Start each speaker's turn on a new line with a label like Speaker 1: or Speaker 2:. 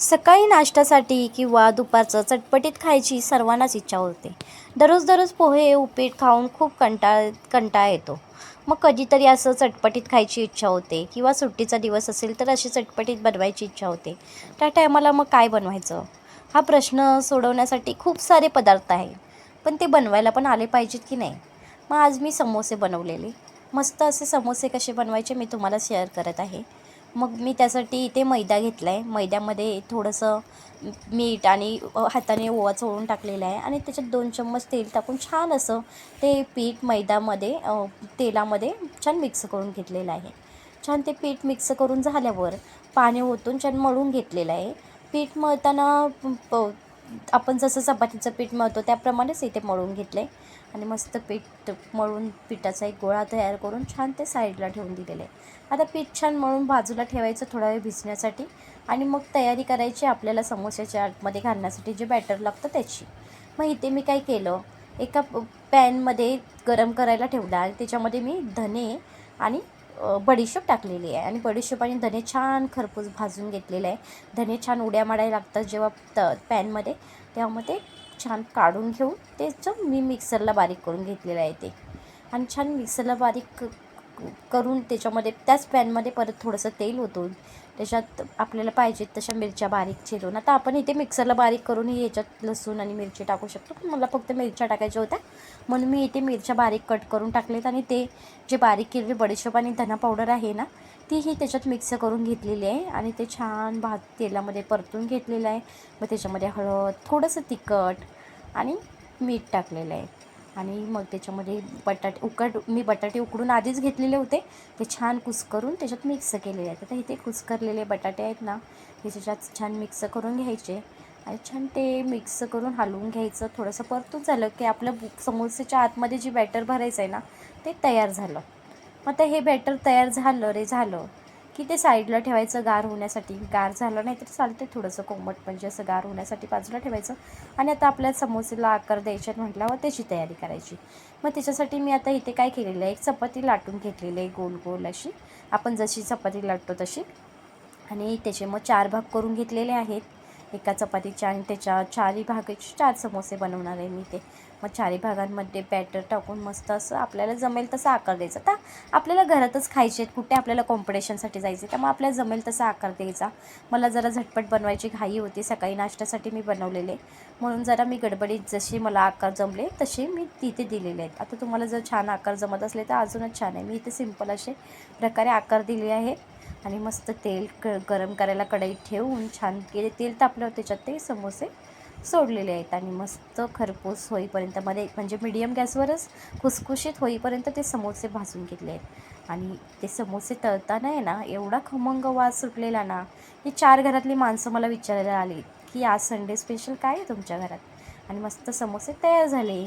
Speaker 1: सकाळी नाश्त्यासाठी किंवा दुपारचं चटपटीत खायची सर्वांनाच इच्छा होते. दररोज दररोज पोहे उपीट खाऊन खूप कंटाळ कंटाळा येतो. मग कधीतरी असं चटपटीत खायची इच्छा होते किंवा सुट्टीचा दिवस असेल तर अशी चटपटीत बनवायची इच्छा होते. त्या टायमाला मग काय बनवायचं? हा प्रश्न सोडवण्यासाठी खूप सारे पदार्थ आहे. पण ते बनवायला पण आले पाहिजेत की नाही? मग आज मी समोसे बनवलेले. मस्त असे समोसे कसे बनवायचे मी तुम्हाला शेअर करत आहे. मग मी त्यासाठी इथे मैदा घेतला आहे मैद्यामध्ये थोडंसं मीठ आणि हाताने ओवा चोळून टाकलेला आहे आणि त्याच्यात दोन चम्मच तेल टाकून छान असं ते पीठ मैद्यामध्ये तेलामध्ये छान मिक्स करून घेतलेलं आहे. छान ते पीठ मिक्स करून झाल्यावर पाणी ओतून छान मळून घेतलेलं आहे. पीठ मळताना प- आपण जसं चपातीचं पीठ मळतो त्याप्रमाणेच इथे मळून घेतलं आहे आणि मस्त पीठ मळून पिठाचा एक गोळा तयार करून छान ते साईडला ठेवून दिलेलं आहे. आता पीठ छान मळून बाजूला ठेवायचं थोडा वेळ भिजण्यासाठी. आणि मग तयारी करायची आपल्याला समोस्याच्या आतमध्ये घालण्यासाठी जे बॅटर लागतं त्याची. मग इथे मी काय केलं एका पॅनमध्ये गरम करायला ठेवला आणि त्याच्यामध्ये मी धने आणि बडीशेप टाकलेली आहे आणि बडीशेप आणि धने छान खरपूस भाजून घेतलेलं आहे. धने छान उड्या मारायला लागतात जेव्हा त पॅनमध्ये. तेव्हा मग ते छान काढून घेऊन त्याचं मी मिक्सरला बारीक करून घेतलेलं आहे ते. आणि छान मिक्सरला बारीक करून त्याच्यामध्ये त्याच पॅनमध्ये परत थोडंसं तेल ओतून त्याच्यात आपल्याला पाहिजे तशा मिरच्या बारीक चिरून. आता आपण इथे मिक्सरला बारीक करूनही याच्यात लसूण आणि मिरची टाकू शकतो. पण मला फक्त मिरच्या टाकायच्या होत्या. म्हणून मी इथे मिरच्या बारीक कट करून टाकलेत आणि ते जे बारीक केलेले बडीशेप आणि धना पावडर आहे ना तीही त्याच्यात मिक्स करून घेतलेली आहे. आणि ते छान भात तेलामध्ये परतून घेतलेलं आहे. मग त्याच्यामध्ये हळद थोडंसं तिखट आणि मीठ टाकलेलं आहे. आणि मग त्याच्यामध्ये बटाटे उकड मी बटाटे उकडून आधीच घेतलेले होते. ते छान कुस्करून त्याच्यात मिक्स केलेले आहेत. आता इथे कुस्करलेले बटाटे आहेत ना हे त्याच्यात छान मिक्स करून घ्यायचे. आणि छान ते मिक्स करून हलवून घ्यायचं. थोडंसं परतून झालं की आपलं समोसेच्या आतमध्ये जे बॅटर भरायचं आहे ना ते तयार झालं. मग आता हे बॅटर तयार झालं रे झालं. की ते साईडला ठेवायचं गार होण्यासाठी. गार झालं नाही तर चालते थोडंसं कोमट म्हणजे असं गार होण्यासाठी बाजूला ठेवायचं. आणि आता आपल्या समोसेला आकार द्यायच्यात म्हटल्यावर त्याची तयारी करायची. मग त्याच्यासाठी मी आता इथे काय केलेलं आहे? एक चपाती लाटून घेतलेली आहे गोल गोल अशी. आपण जशी चपाती लाटतो तशी. आणि त्याचे मग चार भाग करून घेतलेले आहेत. एका चपातीच्या आणि त्याच्या चारही भागाचे चार समोसे बनवणार आहे मी ते. मग चारही भागांमध्ये बॅटर टाकून मस्त असं आपल्याला जमेल तसा आकार द्यायचा. तर आपल्याला घरातच खायचे आहेत कुठे आपल्याला कॉम्पिटिशनसाठी जायचे मग आपल्याला जमेल तसा आकार द्यायचा. मला जरा झटपट बनवायची घाई होती सकाळी नाश्त्यासाठी मी बनवलेले. म्हणून जरा मी गडबडीत जसे मला आकार जमले तसे मी तिथे दिलेले आहेत. आता तुम्हाला जर छान आकार जमत असले तर अजूनच छान आहे. मी इथे सिंपल असे प्रकारे आकार दिले आहे. आणि मस्त तेल क गरम करायला कढईत ठेवून छान केले. तेल तापल्यावर त्याच्यात ते समोसे सोडलेले आहेत आणि मस्त खरपूस होईपर्यंत मध्ये म्हणजे मीडियम गॅसवरच खुसखुशीत होईपर्यंत ते समोसे भाजून घेतले आहेत. आणि ते समोसे तळताना आहे ना एवढा खमंग वास सुटलेला ना ही चार घरातली माणसं मला विचारायला आली की आज संडे स्पेशल काय आहे तुमच्या घरात? आणि मस्त समोसे तयार झाले.